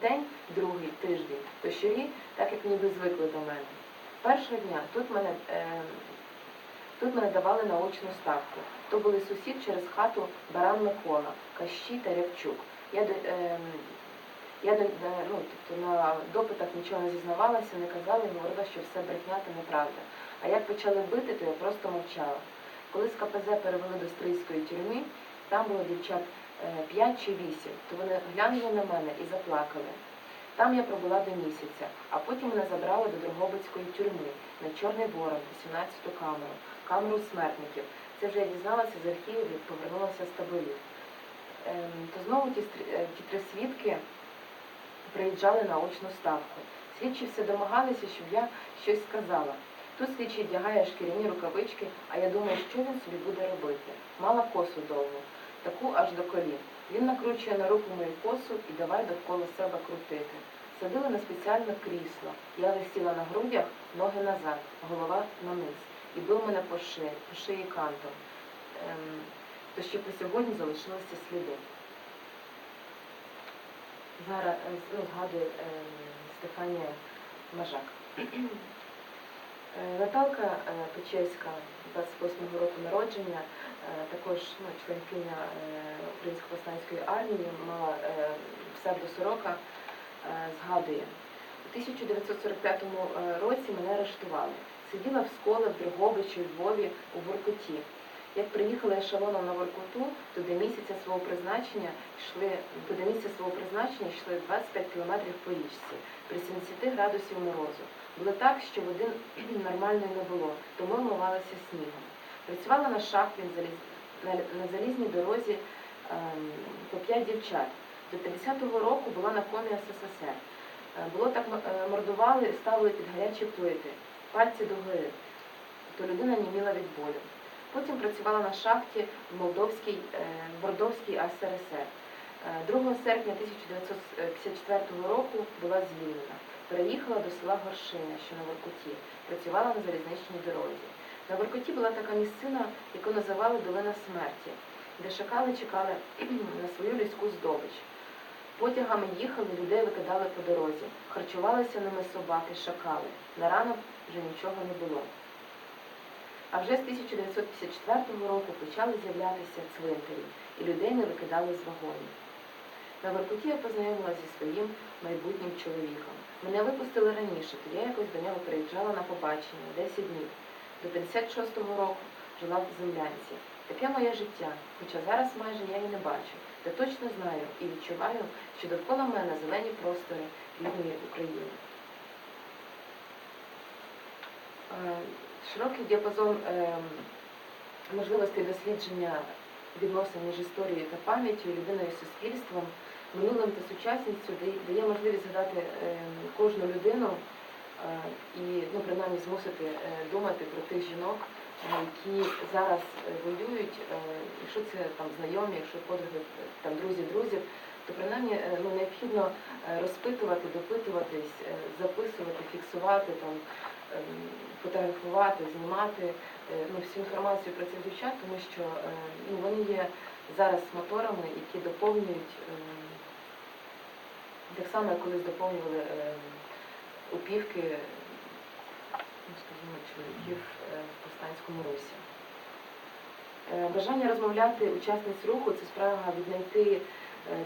День, другий тиждень, то щурі, так як ніби звикли до мене. Першого дня тут мене, е, тут мене давали на очну ставку. То були сусід через хату Баран Микола, Кащі та Рябчук. Я, е, я ну, тобто на допитах нічого не зізнавалася, не казала і говорила, що все брехня та неправда. А як почали бити, то я просто мовчала. Коли з КПЗ перевели до Стрийської тюрми, там було дівчат 5 чи 8, то вони глянули на мене і заплакали. Там я пробула до місяця, а потім мене забрали до Дрогобицької тюрми на Чорний Ворон, 18-ту камеру, камеру смертників. Це вже я дізналася з архівів, як повернулася з таборів. Ем, то знову ті, е, ті три свідки приїжджали на очну ставку. Слідчі все домагалися, щоб я щось сказала. Тут слідчий вдягає шкіряні рукавички, а я думаю, що він собі буде робити. Мала косу довгу, таку аж до колін. Він накручує на руку мою косу і давай довкола себе крутити. Садили на спеціальне крісло. Я висіла на грудях, ноги назад, голова на низ. І бив мене по шиї, по шиї кантом. Ем, то ще по сьогодні залишилися сліди. Зараз е, ну, згадує ем, Стефанія Мажак. Е, Наталка е, Печерська, 28-го року народження, також ну, членкиня е, Української повстанської армії, мала е, псевдо Сорока, е, згадує. У 1945 е, році мене арештували. Сиділа в школі в Дрогобичі, у Львові, у Воркуті. Як приїхали ешелоном на Воркуту, то до місяця свого призначення йшли, то до місця свого призначення йшли 25 кілометрів по річці при 70 градусів морозу. Було так, що води нормальної не було, тому вмивалися снігом. Працювала на шахті на, заліз... на, на залізній дорозі ем, по п'ять дівчат. До 50-го року була на комі СССР. Е, Було так е, мордували, ставили під гарячі плити, пальці догори, то людина німіла від болю. Потім працювала на шахті в Молдовській, е, в Мордовській АСРСР. Е, 2 серпня 1954 року була звільнена. Переїхала до села Горшиня, що на Воркуті, працювала на залізничній дорозі. На Воркуті була така місцина, яку називали Долина смерті, де шакали чекали на свою людську здобич. Потягами їхали, людей викидали по дорозі. Харчувалися ними собаки, шакали. На ранок вже нічого не було. А вже з 1954 року почали з'являтися цвинтарі, і людей не викидали з вагонів. На Воркуті я познайомилася зі своїм майбутнім чоловіком. Мене випустили раніше, то я якось до нього приїжджала на побачення 10 днів. До 56-го року жила в землянці. Таке моє життя, хоча зараз майже я її не бачу. Та точно знаю і відчуваю, що довкола мене зелені простори рідної України. Е, Широкий діапазон е, можливостей дослідження відносин між історією та пам'яттю, людиною і суспільством, минулим та сучасністю дає- можливість згадати е, кожну людину і ну, принаймні змусити е, думати про тих жінок, е, які зараз е, воюють, е, якщо це там знайомі, якщо подруги, е, там друзі друзів, то принаймні е, ну, необхідно е, розпитувати, допитуватись, е, записувати, фіксувати там. ем, Фотографувати, знімати е, ну, всю інформацію про цих дівчат, тому що е, ну, вони є зараз моторами, які доповнюють ем, так само, як колись доповнювали упівки, ну, скажімо, чоловіків е, в повстанському русі. Е, Бажання розмовляти учасниць руху це справа віднайти е,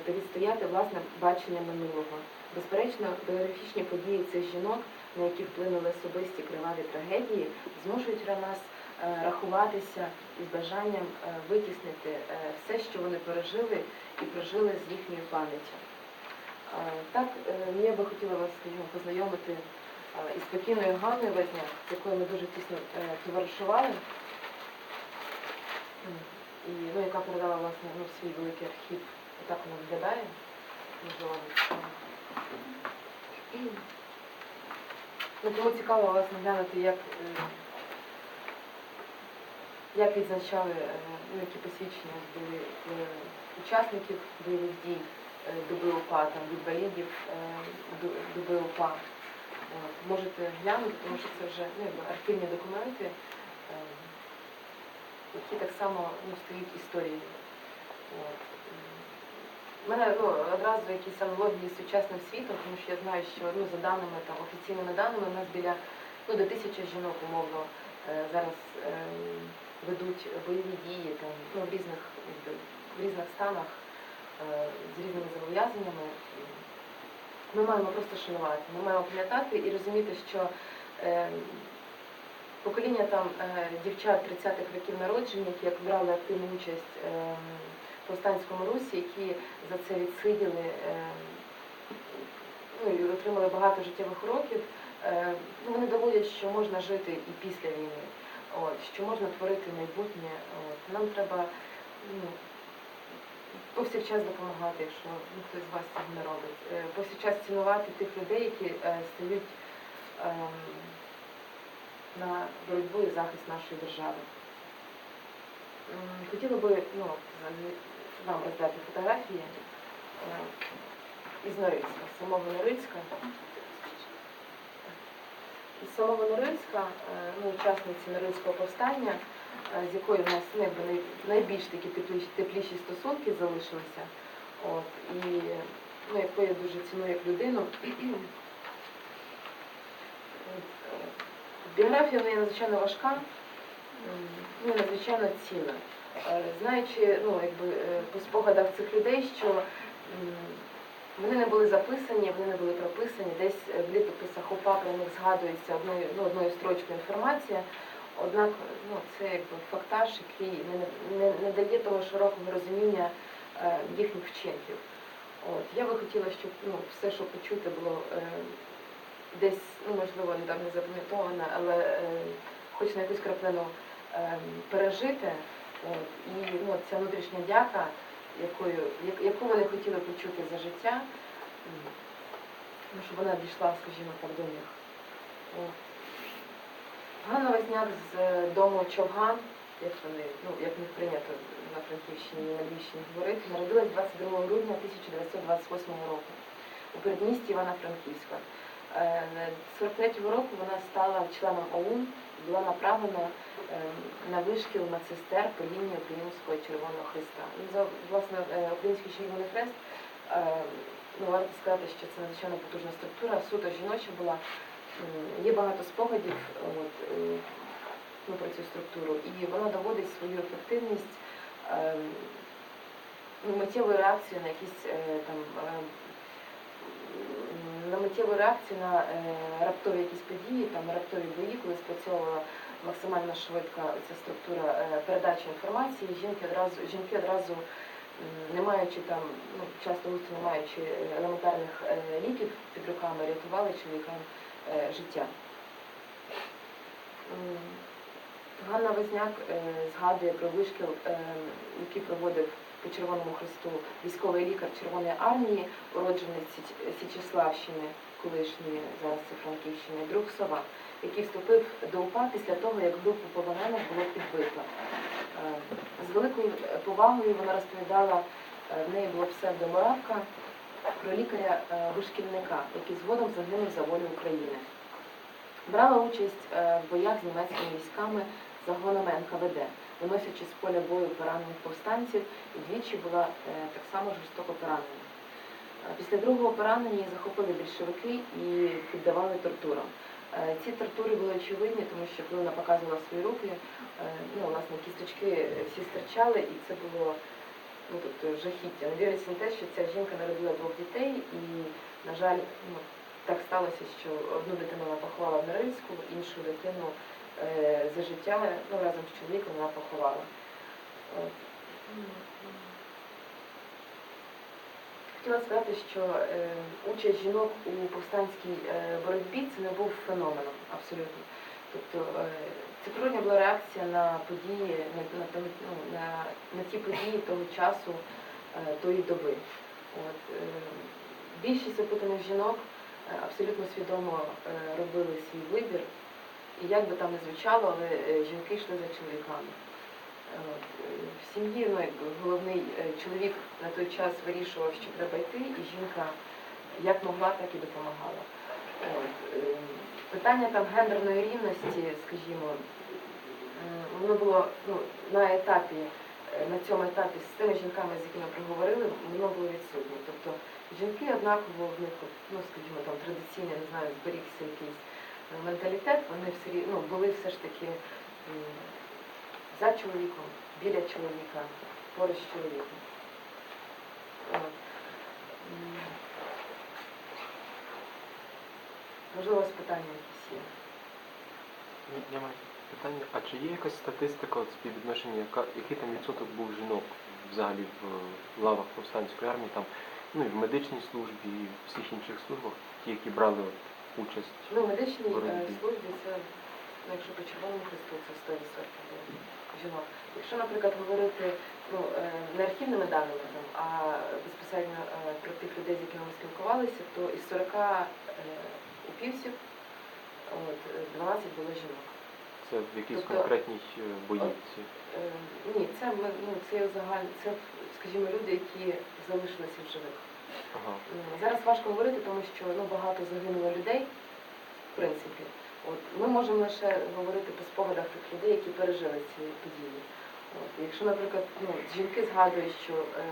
та відстояти власне бачення минулого. Безперечно, біографічні події цих жінок, на які вплинули особисті криваві трагедії, змушують нас рахуватися із бажанням витіснити все, що вони пережили і прожили з їхньою пам'яттю. Так, е, я би хотіла вас скажімо, познайомити із спокійною Ганною Возняк, з якою ми дуже тісно е, товаришували, і ну, яка передала власне ну, свій великий архів. Отак воно виглядає. Ну, кому цікаво власне глянути, як, е, як відзначали, ну, які посвідчення були учасників бойових дій доби УПА, там, від воєнів до- доби УПА. Можете глянути, тому що це вже ну, архівні документи, е, які так само ну, стають історією. У мене ну, одразу якісь аналогії з сучасним світом, тому що я знаю, що ну, за даними там офіційними даними, у нас біля ну, до тисячі жінок умовно е, зараз ведуть бойові дії там, ну, в різних в різних станах е, з різними зобов'язаннями. Ми маємо просто шанувати, ми маємо пам'ятати і розуміти, що е, покоління там е, дівчат 30-х років народження, які брали активну участь е, в повстанському русі, які за це відсиділи е, ну, і отримали багато життєвих уроків, е, ну, вони доводять, що можна жити і після війни, от, що можна творити майбутнє. От. Нам треба ну, повсякчас допомагати, якщо ну, хтось з вас цього не робить. Е, Повсякчас цінувати тих людей, які е, стають ем, на боротьбу і захист нашої держави. Хотіла би ну, вам роздати фотографії е, із Норильська, з самого Норильська. Із самого Норильська, ну, учасниці Норильського повстання, з якою в нас ну, якби, найбільш такі тепліші, тепліші стосунки залишилися. От, і ну, яку я дуже ціную як людину. Біографія неї надзвичайно важка, ну, надзвичайно цінна. Е, Знаючи ну, якби, е, по спогадах цих людей, що вони не були записані, вони не були прописані, десь е, в літописах УПА про них згадується одною, ну, одною строчкою інформація, однак ну, це якби фактаж, який не, не, не дає того широкого розуміння е, їхніх вчинків. От. Я би хотіла, щоб ну, все, що почути, було е, десь, ну, можливо, не не запам'ятоване, але е, хоч на якусь краплину е, пережити. От. І ну, ця внутрішня дяка, якою, як- яку вони хотіли почути за життя, ну, щоб вона дійшла, скажімо так, до них. От. Ганна Возняк з е, дому Човган, як вони, ну, як них прийнято на Франківщині і на Львівщині говорити, народилась 22 грудня 1928 року у передмісті Івано-Франківська. Е, 43-го року вона стала членом ОУН, була направлена е, на вишкіл медсестер по лінії Українського Червоного Христа. Власне Український Червоний Хрест, ну, варто сказати, що це надзвичайно потужна структура, суто жіноча була. М, Є багато спогадів от, е, ну, про цю структуру, і вона доводить свою ефективність е, ну, миттєвою реакцією на якісь е, там е, на миттєву реакцію на е, раптові якісь події, там раптові бої, коли спрацьовувала максимально швидка ця структура е, передачі інформації, жінки одразу жінки одразу. Не маючи там, ну часто густо не маючи е, елементарних е, ліків під руками, рятували чоловікам е, життя. Ганна Возняк е, згадує про вишкіл, е, який проводив по Червоному Хресту військовий лікар Червоної армії, уроджений з Січеславщини, колишньої зараз це Франківщини, друг Сова, який вступив до УПА після того, як групу полонених було підбито. Е, З великою повагою вона розповідала, е, в неї було псевдо Моравка, про лікаря е, який згодом загинув за волю України. Брала участь е, в боях з німецькими військами загонами НКВД, виносячи з поля бою поранених повстанців, і двічі була е, так само жорстоко поранена. Після другого поранення її захопили більшовики і піддавали тортурам. Ці тортури були очевидні, тому що коли вона показувала свої руки, ну, власне, кісточки всі стирчали, і це було ну, тобто, жахіття. Не віриться на те, що ця жінка народила двох дітей, і, на жаль, ну, так сталося, що одну дитину вона поховала в Норильську, іншу дитину е, за життя ну, разом з чоловіком вона поховала. От. Хотіла сказати, що е, участь жінок у повстанській е, боротьбі це не був феноменом абсолютно. Тобто е, це природня була реакція на події, на, на, тому- ну, на, на ті події того часу, е, тої доби. От, е, більшість опитаних жінок е, абсолютно свідомо робили свій вибір. І як би там не звучало, але жінки йшли за чоловіками. В сім'ї ну, головний чоловік на той час вирішував, що треба йти, і жінка як могла, так і допомагала. От, Питання там гендерної рівності, скажімо, воно було ну, на етапі е, на цьому етапі з тими жінками, з якими проговорили, воно було відсутнє. Тобто жінки однаково в них, ну скажімо, там традиційно, не знаю, зберігся якийсь е, менталітет, вони все ну, були все ж таки за чоловіком, біля чоловіка, поруч з чоловіком. От. М. Можливо, у вас питання якісь є. Маю питання, а чи є якась статистика от співвідношення, яка, який там відсоток був жінок взагалі в е, лавах повстанської армії, там, ну і в медичній службі, і в всіх інших службах, ті, які брали от участь? Ну, в медичній е, Боротьбі. службі це, ну, якщо по червоному хресту, це 100% було жінок. Якщо, наприклад, говорити ну, е, не архівними даними, там, а безпосередньо е, про тих людей, з якими ми спілкувалися, то із 40 е, упівців от, е, 12 було жінок. Це в якійсь Тобто- конкретній е, боївці? Е, Ні, це ми ну це загальні, це скажімо люди, які залишилися в живих. Ага. Зараз важко говорити, тому що ну багато загинуло людей, в принципі. От ми можемо лише говорити по спогадах тих людей, які пережили ці події. От якщо, наприклад, ну жінки згадують, що е,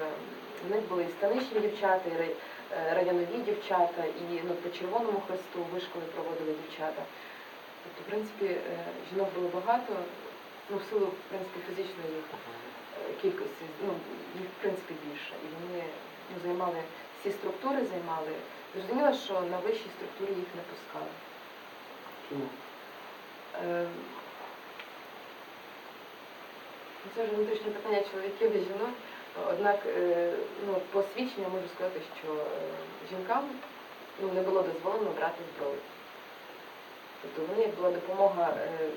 в них були і станичні дівчата, і рай- е, районові дівчата, і ну по червоному хресту вишколи проводили дівчата. Тобто, в принципі, е, жінок було багато, ну в силу в принципі фізичної їх е, кількості, ну, їх в принципі більше. І вони ну, займали всі структури, займали. Зрозуміло, що на вищій структурі їх не пускали. Чому? Е, Це вже внутрішнє питання чоловіків і жінок. Однак е, ну, по свідченню можу сказати, що е, жінкам ну, не було дозволено брати зброю. Тобто вони як була допомога е,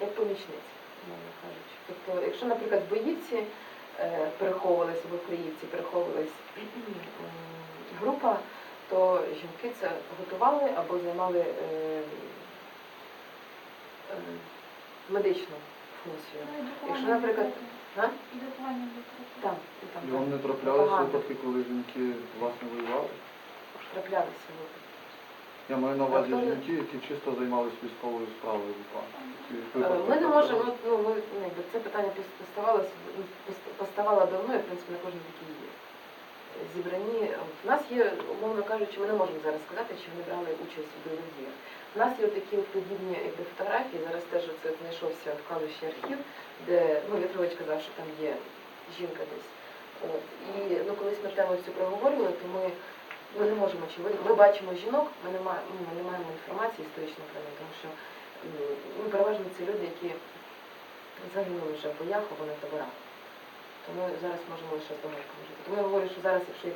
як помічниці, мовно кажучи. Тобто, якщо, наприклад, боївці переховувалися або в Криївці переховувалась група, то жінки це готували або займали е, е. Якщо, наприклад, а? І Там, і там І вам не траплялися багато випадки, коли жінки власне воювали? траплялися випадки. Я маю на увазі Тобто- жінки, які чисто займалися військовою справою в УПА. Е, Ми не можемо, ну, ми, ну, якби це питання пос- поставалося, ну, пос- поставало давно, і, в принципі, на кожній такій зібранні. От, У нас є, умовно кажучи, ми не можемо зараз сказати, чи вони брали участь у бойових діях. У нас є такі подібні якби, фотографії, зараз теж це знайшовся в кладовищі архів, де ну, Вітрович казав, що там є жінка десь. От. І ну, колись ми тему цю проговорювали, то ми, ми не можемо чи ми, ми бачимо жінок, ми не, маємо, ну, ми не маємо інформації історичної про них, тому що ну, переважно це люди, які загинули вже в боях або на таборах. Тому зараз можемо лише з домашками жити. Тому я говорю, що зараз, якщо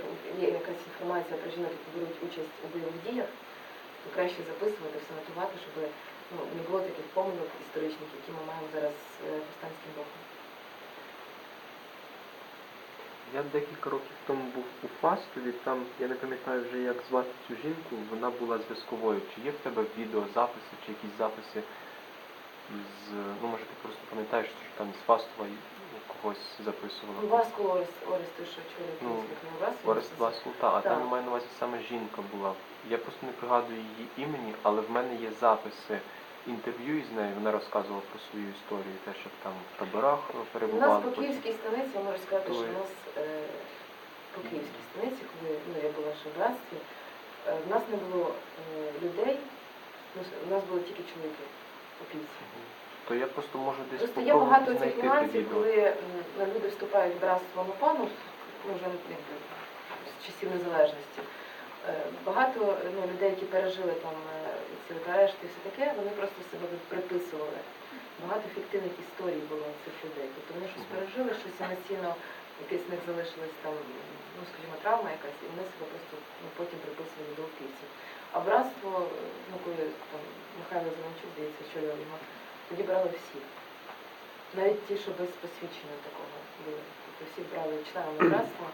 є- якась інформація про жінок, які беруть участь у бойових діях, то краще записувати, все нотувати, щоб ну, не було таких помилок історичних, які ми маємо зараз з е, повстанським рухом. Я декілька років тому був у Фастові, там я не пам'ятаю вже як звати цю жінку, вона була зв'язковою. Чи є в тебе відеозаписи, чи якісь записи з. Ну може ти просто пам'ятаєш, що там з Фастова ну, когось записувала? Ну, Васку Орест, Оресту, що чули Ну, київських не вас. Орест Васку, та, а там Так. я маю на увазі саме жінка була. Я просто не пригадую її імені, але в мене є записи інтерв'ю із нею. Вона розказувала про свою історію, те, що там в таборах е, У нас по київській станиці, я можу сказати, що у нас е, по київській станиці, коли ну, я була ще в братстві, е, в нас не було е, людей, ну, у нас були тільки чоловіки опівці. Мгм. То я просто можу десь Просто є попробувати багато цих знайти нюансів, відео. коли м, ну, люди вступають в братство МОПАНу, ну, вже якби, з часів незалежності. Е, Багато ну, людей, які пережили там е, ці от арешти і все таке, вони просто себе тут приписували. Багато фіктивних історій було цих людей. Тобто вони щось Мгм. пережили, щось емоційно, якесь в них залишилось там, ну скажімо, травма якась, і вони себе просто ну, потім приписували до опівців. А братство, е, ну коли там Михайло Зеленчук, здається, очолював його, тоді брали всі. Навіть ті, що без посвідчення такого були. Тобто всі брали членами братства.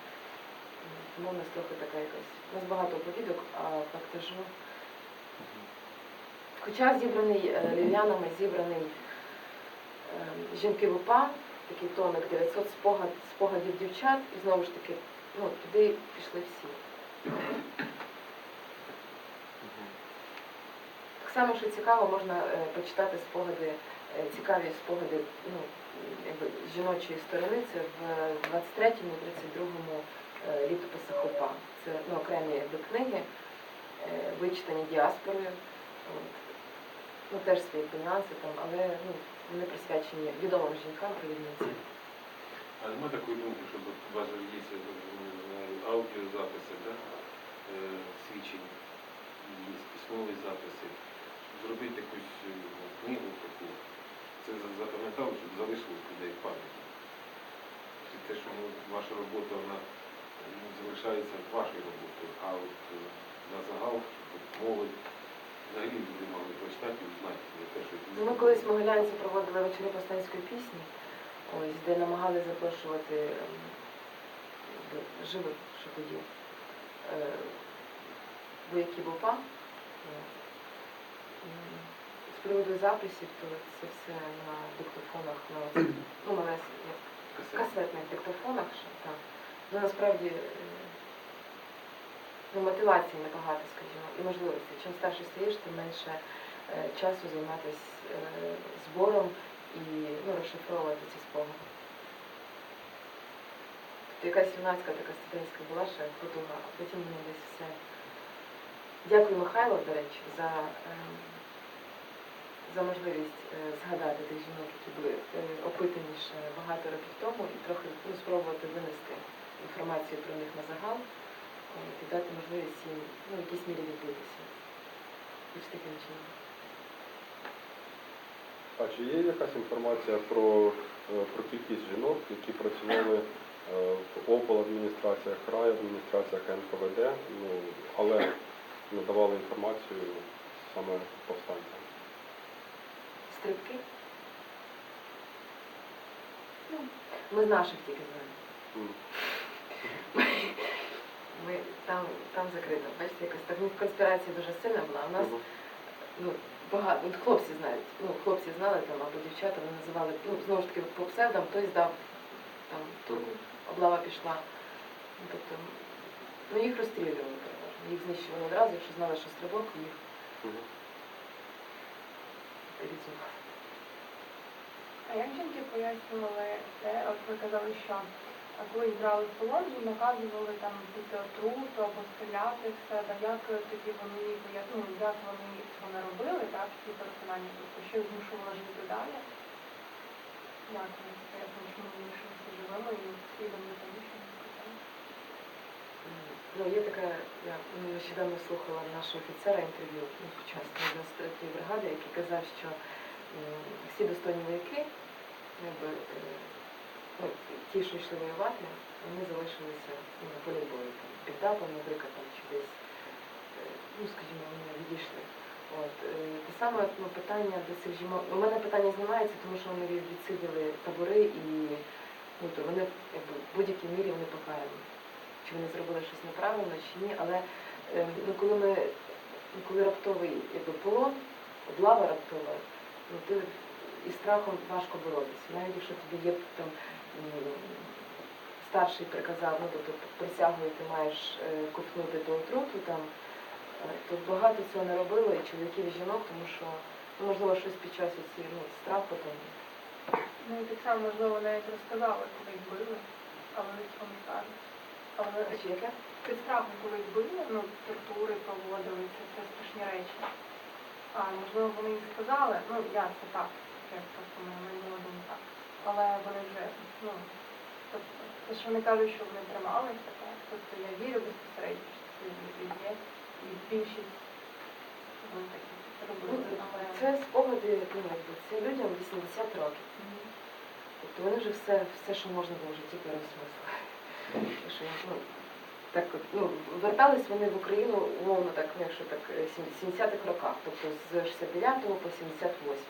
Тому в нас трохи така якась. У нас багато оповідок, а. Мгм. Хоча зібраний е, львів'янами, зібраний е, жінки в УПА, такий томик 900 спогад, спогадів дівчат, і знову ж таки, ну, туди пішли всі. Само, що цікаво, можна е, почитати спогади е, цікаві спогади ну, жіночої сторони. Це в 23-му, 32-му е, літописах УПА. Це ну, окремі якби, книги, вичитані діаспорою. Ну, теж свої нюанси там, але ну, вони присвячені відомим жінкам провідницям. А нема такої думки, от у вас є аудіозаписи, да? свідчень, є письмові записи. Зробити якусь е, книгу таку. Це за- запам'ятали, щоб залишилось людей пам'яті. Те, що ну, ваша робота вона ну, залишається вашою роботою, а от е, на загал, молодь взагалі люди мали прочитати і знати те, що Ну, Ми колись в Могилянці проводили вечори повстанської пісні, ось, де намагали запрошувати ем, живих, що тоді, е, вояків УПА. От. М, З приводу записів, то це все на диктофонах, на ну, на нас, як касетних диктофонах, що так. Ну, насправді, е, ну, мотивації небагато, скажімо, і можливостей. Чим старше стаєш, тим менше е, часу займатися е, збором і ну, розшифровувати ці спогади. Тобто якась юнацька така студентська була ще потуга, а потім воно десь все. Дякую Михайло, до речі, за, ем, за можливість е, згадати тих жінок, які були е, опитані ще багато років тому, і трохи ну, спробувати винести інформацію про них на загал і дати можливість їм ну, в якійсь мірі відбутися. І ж таким чином. А чи є якась інформація про, е, про кількість жінок, які працювали е, в опол адміністраціях, край адміністраціях НКВД, ну, але надавали інформацію саме повстанцям? Стрибки? Ну, ми з наших тільки знаємо. Ми там, там закрито. Бачите, якось так ну, конспірація дуже сильна була. У нас ну, багато, от хлопці знають, ну, хлопці знали там, або дівчата, вони називали, ну, знову ж таки, по псевдам, той здав, там, облава пішла. Ну, тобто, ну, їх розстрілювали переважно. Їх знищували одразу, якщо знали, що стрибок, їх Мгм. А як жінки пояснювали те, от ви казали, що коли брали в полон, наказували там піти отруту або стріляти в себе. Як тоді вони поя- ну, як вони це не робили, так, ці персональні тобто, що змушувало жити далі? Як вони це чому вони лишилися живими і слідом не тому, що? Ну, є така, я ну, нещодавно слухала нашого офіцера інтерв'ю, ну, учасника 93-ї бригади, який казав, що всі достойні вояки, якби, е, ну, ті, що йшли воювати, вони залишилися ну, на полі бою. Під наприклад, там, чи десь, е, ну, скажімо, вони відійшли. От, е, те саме ну, питання до цих жінок. У мене питання знімається, тому що вони відсиділи табори і ну, то вони якби, в будь-якій мірі вони покарані чи вони зробили щось неправильно, чи ні. Але е, ну, коли ми коли раптовий якби, полон, облава раптова, ну, ти із страхом важко боротися. Навіть якщо тобі є там старший приказав, ну тобто присягою ти маєш е, ковтнути до отруту, там, е, то багато цього не робило і чоловіків, і жінок, тому що ну, можливо щось під час оці, ну, страху там. Ну і так само, можливо, навіть розказали, коли їх били, але цього не кажуть. Але Чи яке? під страхом, коли били, ну, тортури проводили, це, це страшні речі. А можливо, вони їм сказали, ну я це так, це просто моя минула думка. Але вони вже, ну, тобто, те, що вони кажуть, що вони трималися, так, тобто я вірю безпосередньо, що це люди є, і більшість вони такі робили, але Це спогади, ну, це людям 80 років. Мгм. Тобто вони вже все, все, що можна було в житті переосмислили. І ну, так, ну, вертались вони в Україну, умовно так, ну, якщо так, е, 70-х роках, тобто з 69 по 78.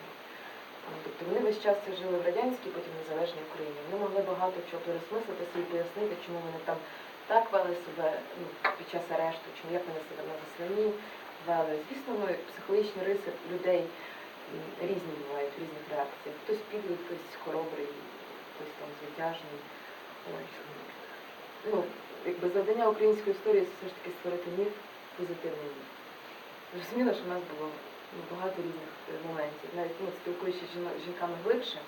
Тобто вони весь час жили в радянській, потім незалежній Україні. Вони могли багато чого пересмислити собі, пояснити, чому вони там так вели себе ну, під час арешту, чому як вони себе на засланні вели. Звісно, ну, психологічні риси людей різні бувають в різних реакціях. Хтось підлий, хтось хоробрий, хтось там звитяжний. Ну, якби завдання української історії це все ж таки створити міф, позитивний міф. Зрозуміло, що в нас було ну, багато різних е, моментів. Навіть ну, спілкуючись з жінками глибше,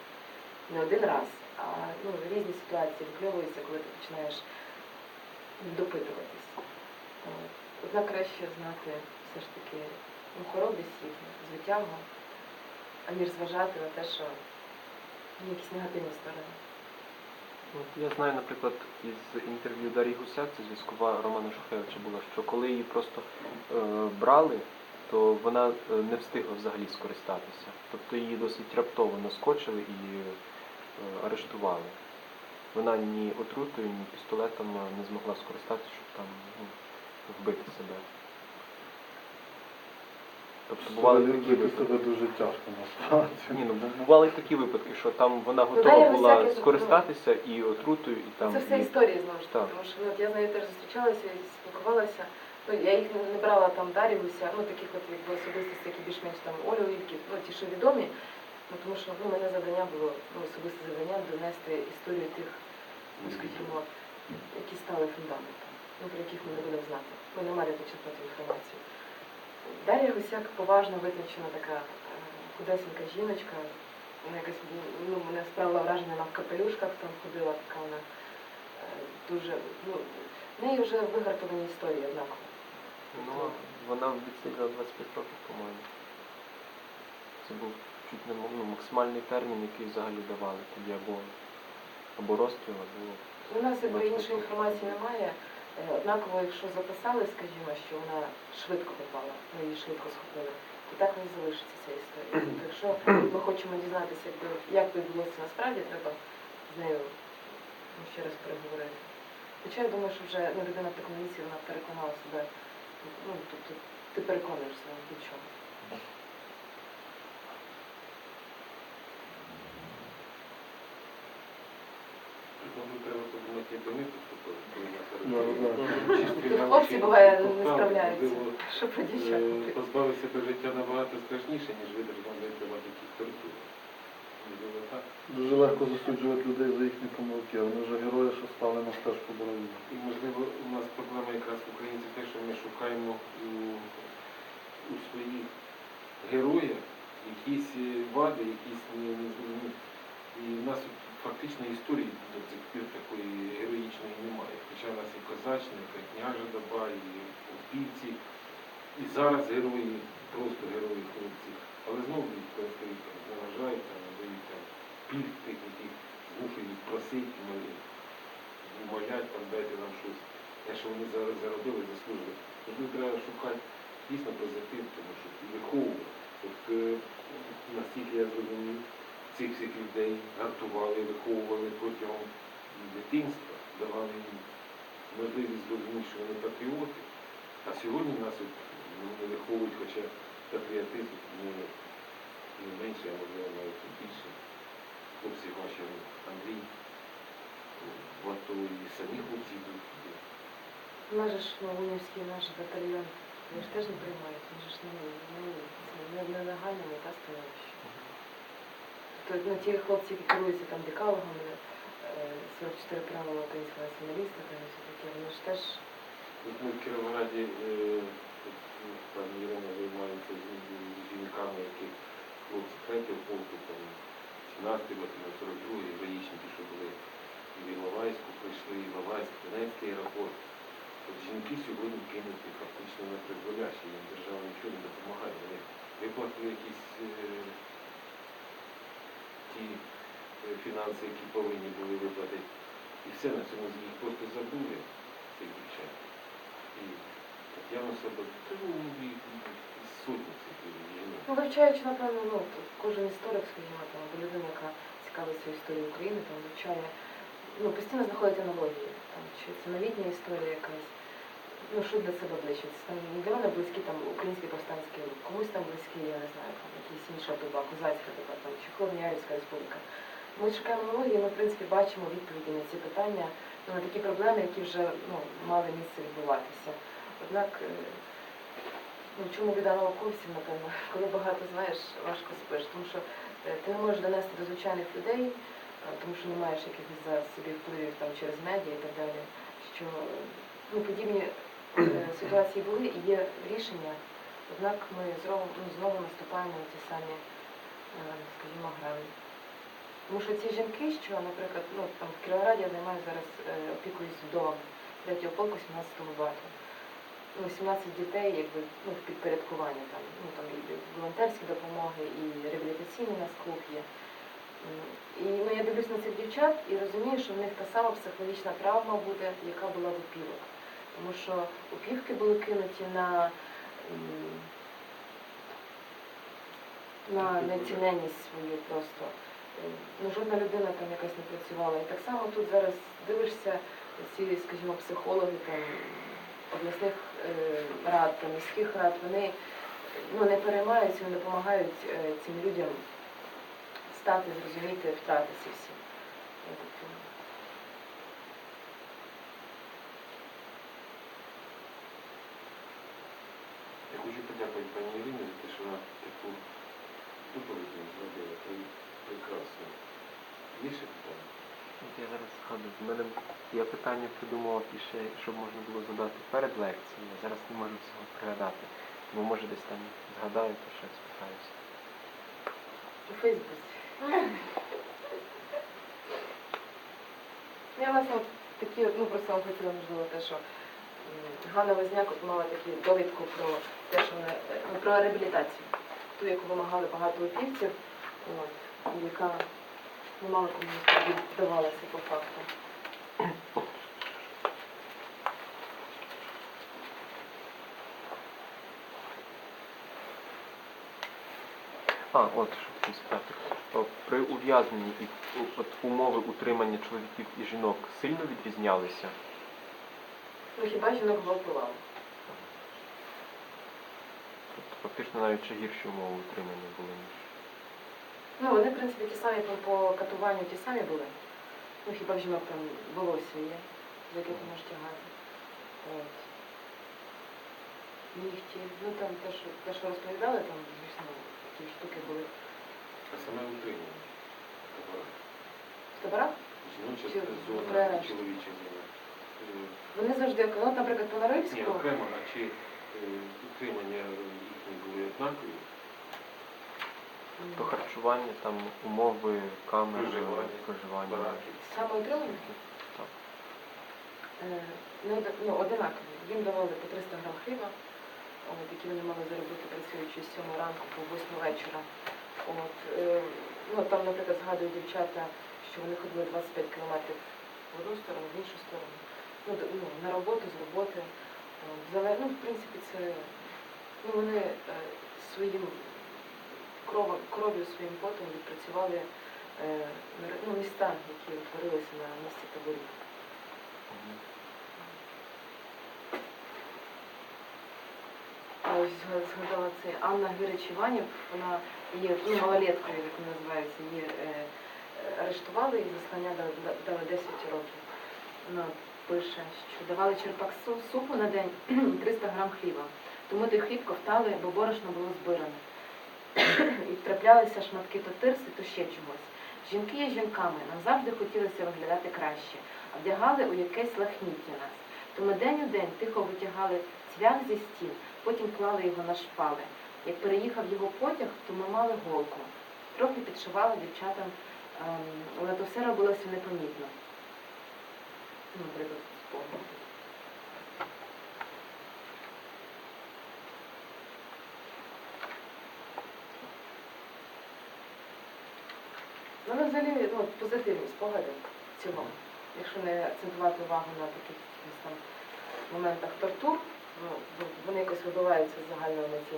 не один раз, а ну, різні ситуації викльовуються, коли ти починаєш допитуватись. Однак краще знати все ж таки ну, хоробрість їхню, звитягу, аніж зважати на те, що якісь негативні сторони. От я знаю, наприклад, із інтерв'ю Дар'ї Гусяк, це зв'язкова Романа Шухевича була, що коли її просто е, брали, то вона е, не встигла взагалі скористатися. Тобто її досить раптово наскочили і е, арештували. Вона ні отрутою, ні пістолетом е, не змогла скористатися, щоб там ну, вбити себе. Тобто бували такі випадки. дуже тяжко насправді. Ні, ну бували й такі випадки, що там вона Ну, готова була скористатися і отрутою, і там. Це все історії знову ж таки, тому що ну, от я з нею теж зустрічалася і спілкувалася. Ну, я їх не брала там Дар'ю ну таких от якби особистостей, які більш-менш там Олю Ільки, ну ті, що відомі. Ну тому що ну, мене завдання було ну, особисте завдання донести історію тих, ну скажімо, які стали фундаментом, ну про яких ми не будемо знати. Ми не мали почерпнути інформацію. Дар'я Гусяк поважно витончена така е, худесенька жіночка. Вона якась ну, мене справила враження, вона в капелюшках там ходила, така вона е, дуже. Ну, в неї вже вигартовані історії однаково. Ну, вона відсиділа 25 років, по-моєму. Це був чуть не ну, максимальний термін, який взагалі давали тоді або, або розстріл, або У нас якби іншої інформації немає. Е, Однаково, якщо записали, скажімо, що вона швидко попала, ну її швидко схопили, то так не залишиться ця історія. Тобто, якщо ми хочемо дізнатися, як відбулося насправді, треба з нею ну, ще раз переговорити. Хоча я думаю, що вже ну, людина в такому віці, вона переконала себе, ну, тобто ти переконуєшся від чого. Треба подумати, як вони поступили, хлопці буває не справляються. Що про? Е, позбавитися до життя набагато страшніше, ніж видержано витримати яких тортур. Можливо, так. Дуже легко засуджувати людей за їхні помилки, а вони вже герої, що стали на стежку боротьби. І можливо у нас проблема якраз в Українці те, що ми шукаємо у, у своїх героях якісь е, вади, якісь. І в нас фактично історії до цих пір такої героїчної немає. Хоча в нас і козачника, і княжа доба, і опівці, і зараз герої, просто герої хлопці. Але знову їх перестають там, надають там пільг тих, яких змушують просити, умолять, там дайте нам щось. Те, що вони зараз заробили, заслужили. Можливо, треба шукати дійсно позитив, тому що виховувати. От е, настільки я зрозумів, цих всіх людей гартували, виховували протягом дитинства, давали їм можливість зрозуміти, що вони патріоти. А сьогодні нас ну, не виховують, хоча патріотизм не, не менше, а можливо навіть більше. Хлопці ваші Андрій в АТО і самі хлопці йдуть туди. Ж ну, наш батальйон, вони ж теж не приймають, вони ж не, не, це не, не загальному та становище. Тобто ну, ті хлопці, які керуються там декалогами, е, 44 правила українського націоналіста, все таке, вони ж теж ми в Кіровограді, е, пані Ірина займається жінками, які хлопці третього полку, там 17-й 42-й, героїчні що були і в Іловайську прийшли, і Іловайськ, Донецький аеропорт. От жінки сьогодні кинуті фактично на призволяще, їм держава нічого не допомагає. Вони виплатили якісь е, ті е, фінанси, які повинні були виплатити. І все на цьому їх просто забули, цих дівчат. І Тетяна себе, та ну, сотні цих жінок. Ну, вивчаючи, напевно, ну, кожен історик, скажімо, або людина, яка цікавиться історією України, там вивчає, ну, постійно знаходить аналогії. Там, чи це новітня історія якась, ну, що для себе ближче. Там, для мене близькі там український повстанський рух, комусь там близькі, я не знаю, там якісь інша доба, козацька доба, там, чи Холодноярська республіка. Ми шукаємо аналогії, ми, в принципі, бачимо відповіді на ці питання, ну, на такі проблеми, які вже ну, мали місце відбуватися. Однак, е, ну, чому біда науковців, напевно, коли багато знаєш, важко спиш, тому що е, ти не можеш донести до звичайних людей, е, тому що не маєш якихось за собі впливів там через медіа і так далі, що ну, подібні ситуації були і є рішення, Однак ми знову, знову наступаємо на ті самі, е, скажімо, грані. Тому що ці жінки, що, наприклад, ну, там, в Кіровограді я займаюся зараз е, опікуюсь вдовами 3-го полку 17-го бату. Ну, 17 дітей якби, ну, в підпорядкуванні там, ну, там і волонтерські допомоги, і реабілітаційні у нас клуб є. І ну, я дивлюсь на цих дівчат і розумію, що в них та сама психологічна травма буде, яка була в опівок. Тому що опівки були кинуті на, на неціненність свою просто. Е, Ну, жодна людина там якась не працювала. І так само тут зараз дивишся, ці, скажімо, психологи там обласних е, рад, там, міських рад, вони ну, не переймаються, не допомагають е, цим людям стати, зрозуміти втрати всі. Я так думаю. Я хочу подякувати пані Ірині за те, що вона таку доповідь нам зробила. Це прекрасно. Є ще питання? От я зараз згадую, в мене я питання придумував і ще, щоб можна було задати перед лекцією. Я зараз не можу цього пригадати. Бо може десь там згадаю, то ще спитаюся. У Фейсбуці. Я власне от такі, от, ну просто вам хотіла можливо те, що Ганна Возняк мала таку довідку про те, що вона, е, ну, про реабілітацію, ту, яку вимагали багато опівців, яка ну, мало кому віддавалася по факту. А, от що хотів. При ув'язненні і от умови утримання чоловіків і жінок сильно відрізнялися? Ну хіба жінок гвалтували? Тобто фактично навіть ще гірші умови утримання були, ніж. Ну, вони, в принципі, ті самі по, по катуванню ті самі були. Ну, хіба в жінок там волосся є, за яке ти можеш тягати. От. Нігті. Ну там те, що, те, що розповідали, там, звісно, такі штуки були. А саме утримання. В таборах Жіноча Чи зона, перерешт? чоловіча зона. Е, вони завжди, ну, от, наприклад, по Ні, Наривську, окремо, а чи е, утримання їхні були однакові? То харчування, там умови, камери, Проживання, проживання. Бараки. саме утримання, Так. е, не од- ну, одинакові. Їм давали по 300 грам хліба, от, які вони мали заробити, працюючи з 7 ранку по 8 вечора. От, е, ну, там, наприклад, згадують дівчата, що вони ходили 25 кілометрів в одну сторону, в іншу сторону. Ну, ну, на роботу, з роботи. От, ну, в принципі, це ну, вони е, своїм кров- кров'ю, своїм потом відпрацювали е, ну, міста, які утворилися на місці таборів. Згадала це Анна Гирич Іванів, вона є ну, малолеткою, як вона називається, її е, е, арештували і заслання дали 10 років. Пише, що давали черпак су- супу на день 300 грам хліба. Тому той хліб ковтали, бо борошно було збиране. і траплялися шматки то тирси, то ще чогось. Жінки є жінками, нам завжди хотілося виглядати краще, а вдягали у якесь лахміття нас. Тому день у день тихо витягали цвях зі стін, потім клали його на шпали. Як переїхав його потяг, то ми мали голку. Трохи підшивали дівчатам, ем, але то все робилося непомітно. Наприклад, спогад. Ну, але взагалі ну, позитивні спогади в цілому. Якщо не акцентувати увагу на таких там моментах тортур, ну, вони якось вибиваються з загального емоційного